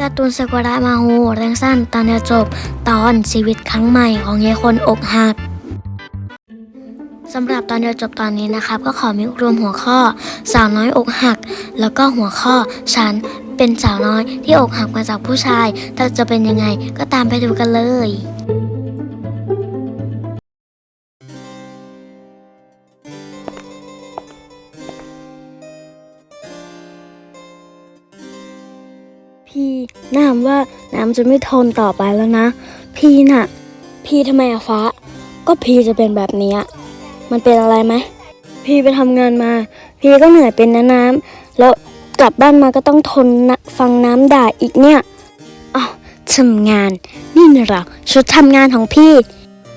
การ์ตูนสกุระมาโฮเรื่องสั้นตอนจบตอนชีวิตครั้งใหม่ของยายคนอกหักสำหรับตอนเดียวจบตอนนี้นะครับ ก็ขอมีรวมหัวข้อสาวน้อยอกหัก แล้วก็หัวข้อฉันเป็นสาวน้อยที่อกหักมาจากผู้ชาย แต่จะเป็นยังไงก็ตามไปดูกันเลย พี่น้ำว่าน้ำจะไม่ทนต่อไปแล้วนะ พี่น่ะ พี่ทำไมอะฟ้า ก็พี่จะเป็นแบบนี้มันเป็นอะไรไหมพี่ไปทำงานมา พี่ก็เหนื่อยเป็นนะน้ำแล้วกลับบ้านมาก็ต้องทนนะฟังน้ำด่าอีกเนี่ยอ้าวทำงาน นี่น่ะหรอชุดทำงานของพี่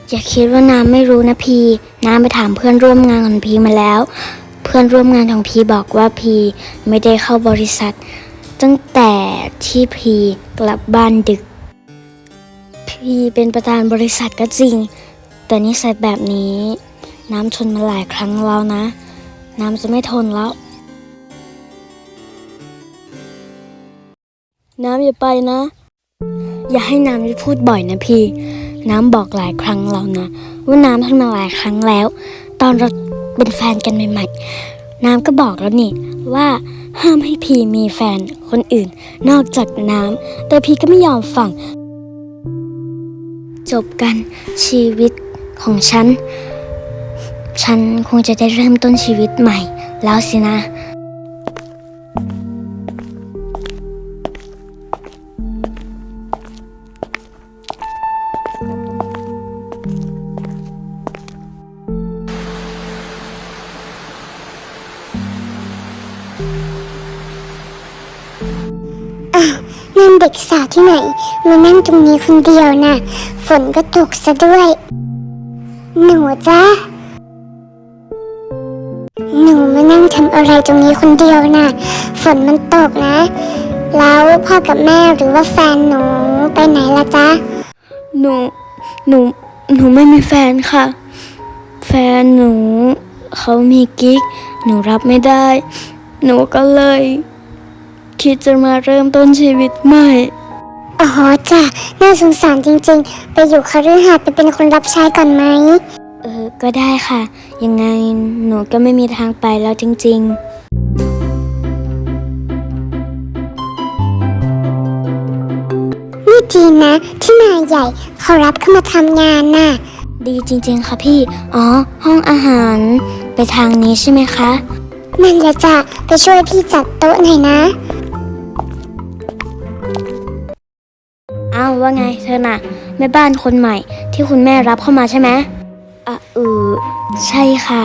อย่าคิดว่าน้ำไม่รู้นะพี่น้ำไปถามเพื่อนร่วมงานของพี่มาแล้ว เพื่อนร่วมงานของพี่บอกว่าพี่ไม่ได้เข้าบริษัท ตั้งแต่ ที่พีกลับบ้านดึก พีเป็นประธานบริษัทก็จริง แต่นิสัยแบบนี้ น้ำทนมาหลายครั้งแล้วนะ น้ำจะไม่ทนแล้ว น้ำอย่าไปนะ อย่าให้น้ำได้พูดบ่อยนะพี่น้ำบอกหลายครั้งแล้วนะ ว่าน้ำทนมาหลายครั้งแล้ว ตอนเราเป็นแฟนกันใหม่ๆ น้ำก็บอกแล้วนี่ว่าห้ามให้พีมีแฟนคนอื่น นอกจากน้ำ แต่พีก็ไม่ยอมฟัง จบกันชีวิตของฉัน ฉันคงจะได้เริ่มต้นชีวิตใหม่ แล้วสินะ นั่นเด็กสาวที่ไหน มานั่งตรงนี้คนเดียวน่ะ ฝนก็ตกซะด้วย หนูจ้าหนูมานั่งทำอะไรตรงนี้คนเดียวน่ะ ฝนมันตกนะ แล้วพ่อกับแม่หรือว่าแฟนหนูไปไหนละจ๊ะ หนู หนู หนูไม่มีแฟนค่ะ แฟนหนู เขามีกิ๊ก หนูรับไม่ได้ หนูก็เลย คิดจะมาเริ่มต้นชีวิตใหม่ อ๋อจ้ะน่าสงสารจริงๆ ไปอยู่คฤหาสน์ไปเป็นคนรับใช้ก่อนไหม เออ ก็ได้ค่ะ ยังไงหนูก็ไม่มีทางไปแล้วจริงนี่ดีนะ ที่นายใหญ่เขารับเข้ามาทำงานน่ะๆดีจริง ๆ ค่ะพี่ อ๋อ ห้องอาหาร ไปทางนี้ใช่ไหมคะ นั่นแหละจ้ะไปช่วยพี่จัดโต๊ะหน่อยนะาวว่าไง เธอน่ะแม่บ้านคนใหม่ ที่คุณแม่รับเข้ามาใช่ไหมอะเออใช่ค่ะ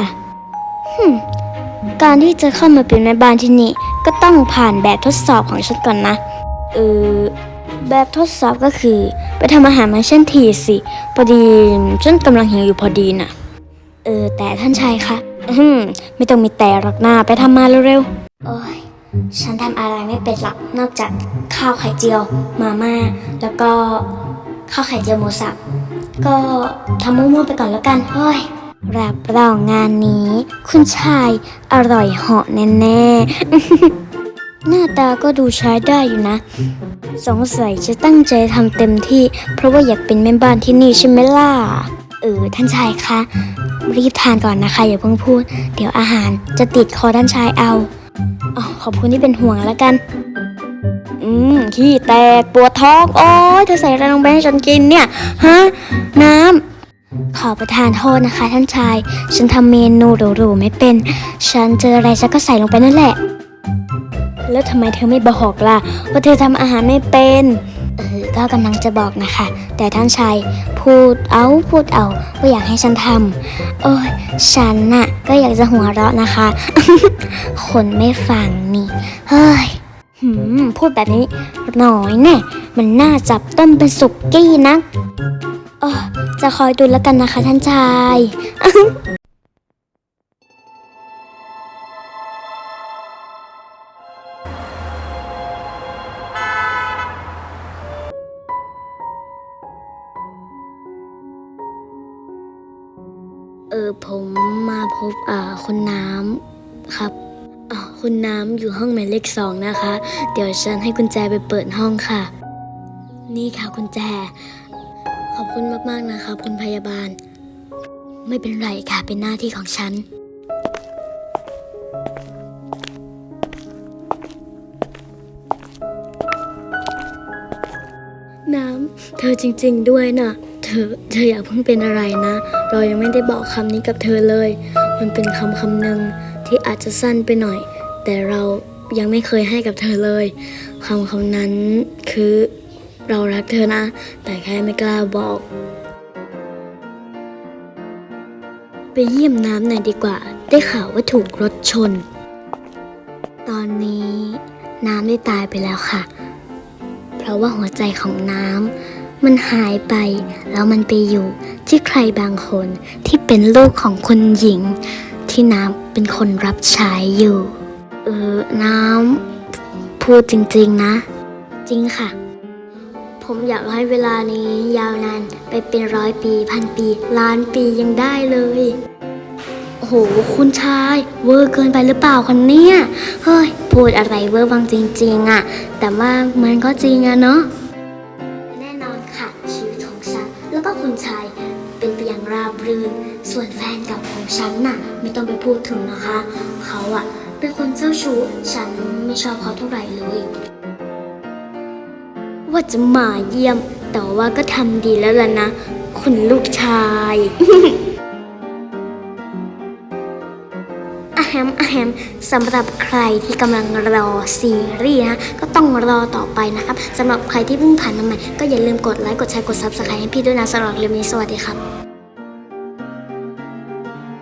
ฮึมการที่จะเข้ามาเป็นแม่บ้านที่นี่ ก็ต้องผ่านแบบทดสอบของฉันก่อนนะเออแบบทดสอบก็คือ ไปทำอาหารมาเช่นทีสิพอดีฉันกำลังหิวอยู่พอดีน่ะ เออ แต่ท่านชายคะอืมไม่ต้องมีแต่หรอกหน้าไปทำมาเร็วๆโอ้ย ฉันทำอะไรไม่เป็นหรอกนอกจากข้าวไข่เจียวมาม่าแล้วก็ข้าวไข่เจียวหมูสับก็ทำมั่วๆไปก่อนแล้วกันเฮ้ยรับรองงานนี้ คุณชายอร่อยเหาะแน่ๆ หน้าตาก็ดูใช้ได้อยู่นะ สงสัยจะตั้งใจทำเต็มที่ เพราะว่าอยากเป็นแม่บ้านที่นี่ใช่ไหมล่ะ เออ ท่านชายคะ รีบทานก่อนนะคะ อย่าเพิ่งพูด เดี๋ยวอาหารจะติดคอท่านชายเอา ออขอบคุณที่เป็นห่วงแล้วกัน อืม ขี้แตกปวดท้อง โอ้ยเธอใส่อะไรลงไปให้ฉันกินเนี่ย ฮะ น้ำขอประทานโทษนะคะ ท่านชาย ฉันทำเมนูหรูๆไม่เป็น ฉันเจออะไรฉันก็ใส่ลงไปนั่นแหละ แล้วทำไมเธอไม่บอกล่ะ ว่าเธอทำอาหารไม่เป็น เออก็กำลังจะบอกนะคะ แต่ท่านชายพูดเอาพูดเอาว่าอยากให้ฉันทำโอ้ยฉันน่ะก็อยากจะหัวเราะนะคะ คนไม่ฟังนี่ เฮ้ยพูดแบบนี้หน่อยแน่มันน่าจับต้มเป็นสุกกี้นักเอจะคอยดูแล้วกันนะคะท่านชาย ผมมาพบอ่าคุณน้ำครับอ่าคคุณน้ำอยู่ห้องหมายเลขสองนะคะ เดี๋ยวฉันให้กุญแจไปเปิดห้องค่ะ นี่ค่ะกุญแจ ขอบคุณมาก ๆ นะคะคุณพยาบาล ไม่เป็นไรค่ะเป็นหน้าที่ของฉันน้ำเธอจริง ๆ ด้วยนะเธอเธออย่าเพิ่งเป็นอะไรนะ เรายังไม่ได้บอกคำนี้กับเธอเลย มันเป็นคำคำหนึ่งที่อาจจะสั้นไปหน่อย แต่เรายังไม่เคยให้กับเธอเลยคำคำนั้นคือเรารักเธอนะ แต่แค่ไม่กล้าบอก ไปเยี่ยมน้ำหน่อยดีกว่า ได้ข่าวว่าถูกรถชน ตอนนี้น้ำได้ตายไปแล้วค่ะ เพราะว่าหัวใจของน้ำ มันหายไป แล้วมันไปอยู่ที่ใครบางคนที่เป็นลูกของคุณหญิง ที่น้ำเป็นคนรับใช้อยู่ เออ น้ำพูดจริงๆนะ จริงค่ะ ผมอยากให้เวลานี้ยาวนานไปเป็นร้อยปีพันปี ล้านปียังได้เลยโอ้โห คุณชาย เวอร์เกินไปหรือเปล่าคนเนี่ย เฮ้ย พูดอะไรเวอร์บางจริงๆอะแต่ว่ามันก็จริงอะเนาะ ส่วนแฟนก่าของฉันน่ะไม่ต้องไปพูดถึงนะคะ เขาอะเป็นคนเจ้าชู้ ฉันไม่ชอบเขาเท่าไหร่เลย ว่าจะมาเยี่ยม แต่ว่าก็ทำดีแล้วล่ะนะ คุณลูกชายอะแฮมอะแฮมสำหรับใครที่กำลังรอซีรีส์นะก็ต้องรอต่อไปนะครับสำหรับใครที่เพิ่งผ่านมาใหม่ก็อย่าลืมกดไลค์กดแชร์กด Subscribe ให้พี่ด้วยนะสำหรับเรื่องนี้สวัสดีครับ